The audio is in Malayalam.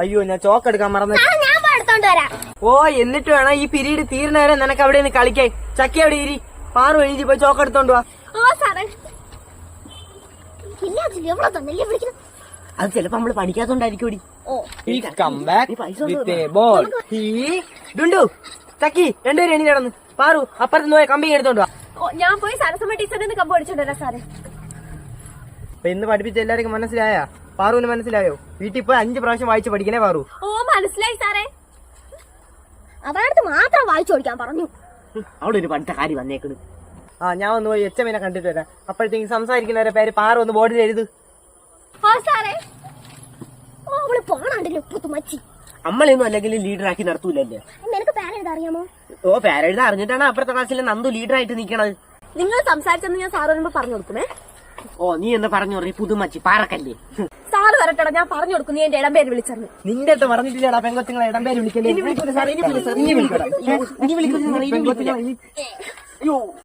അയ്യോ ഞാൻ ചോക്ക് എടുക്കാൻ മറന്നു. ഓ എന്നിട്ട് വേണം ഈ പിരീഡ് തീരുന്ന വരെ നിനക്ക് അവിടെ നിന്ന് കളിക്കാൻ. ചക്കി അവിടെ ഇരി. പാറു എഴുതി പോയി ചോക്ക് എടുത്തോണ്ട് വാ. അത് ചിലപ്പോ നമ്മൾ പഠിക്കാത്തോണ്ടായിരിക്കും ചക്കി രണ്ടുപേരും എണി നടന്നു. പാറു അപ്പുറത്ത് പോയ കമ്പി എടുത്തോണ്ട് വാ. ഞാൻ പോയി സരസമ്മ ടീച്ചറിന് കമ്പ് അടിച്ചോണ്ട് വരാം സാറേ. ഇന്ന് പഠിപ്പിച്ച എല്ലാവർക്കും മനസ്സിലായ? പാറുവിന് മനസ്സിലായോ? വീട്ടിൽ പോയി അഞ്ച് പ്രാവശ്യം വായിച്ചു പഠിക്കണേ പാറു. ഓ മനസ്സിലായി സാറേ. അവരടുത്ത് മാത്രം വായിച്ചു പഠിക്കാൻ പറഞ്ഞു. അവിടെ ഒരു പഠിത്ത കാര്യം വന്നേക്കണ്. ആ ഞാൻ ഒന്ന് പോയി എച്ചമ്മനെ കണ്ടിട്ട് വരാം. അപ്പോഴത്തേക്കും സംസാരിക്കുന്നവരെ പേര് പാറു ഒന്ന് ബോർഡിൽ എഴുത്. ഓ സാറേ. ഓ അവൾ പോണണ്ടല്ലോ പുത്തുമച്ചി നമ്മളെയൊന്നും അല്ലെങ്കിൽ ലീഡറാക്കി നടത്തൂലല്ലേ? നിനക്ക് പേരെഴുതാ അറിയാമോ? ഓ പേരെഴുത അറിഞ്ഞിട്ടാണ് അപ്പുറത്തെ ക്ലാസ്സിലെ നന്ദു ലീഡറായിട്ട് നിക്കണത്. നിങ്ങൾ സംസാരിച്ചെന്ന് ഞാൻ സാറ് വരുമ്പോ പറഞ്ഞു കൊടുക്കുന്നേ ഓ നീ എന്താ പറഞ്ഞു പുതുമച്ചി പാറക്കല്ലേ. സാറ് വരട്ടെടാ ഞാൻ പറഞ്ഞു കൊടുക്കും നീ എന്റെ ഇടം പേര് വിളിച്ചത് നിന്റെ അടുത്ത് പറഞ്ഞിട്ടില്ലടാ പെങ്കൊച്ചുങ്ങളെ ഇടം പേര് വിളിക്കല്ലേ? ഇനി വിളിക്കൂ സാർ വിളിക്കും ഇനി വിളിക്കൂ ഇനി വിളിക്കും ഇനി വിളിക്കും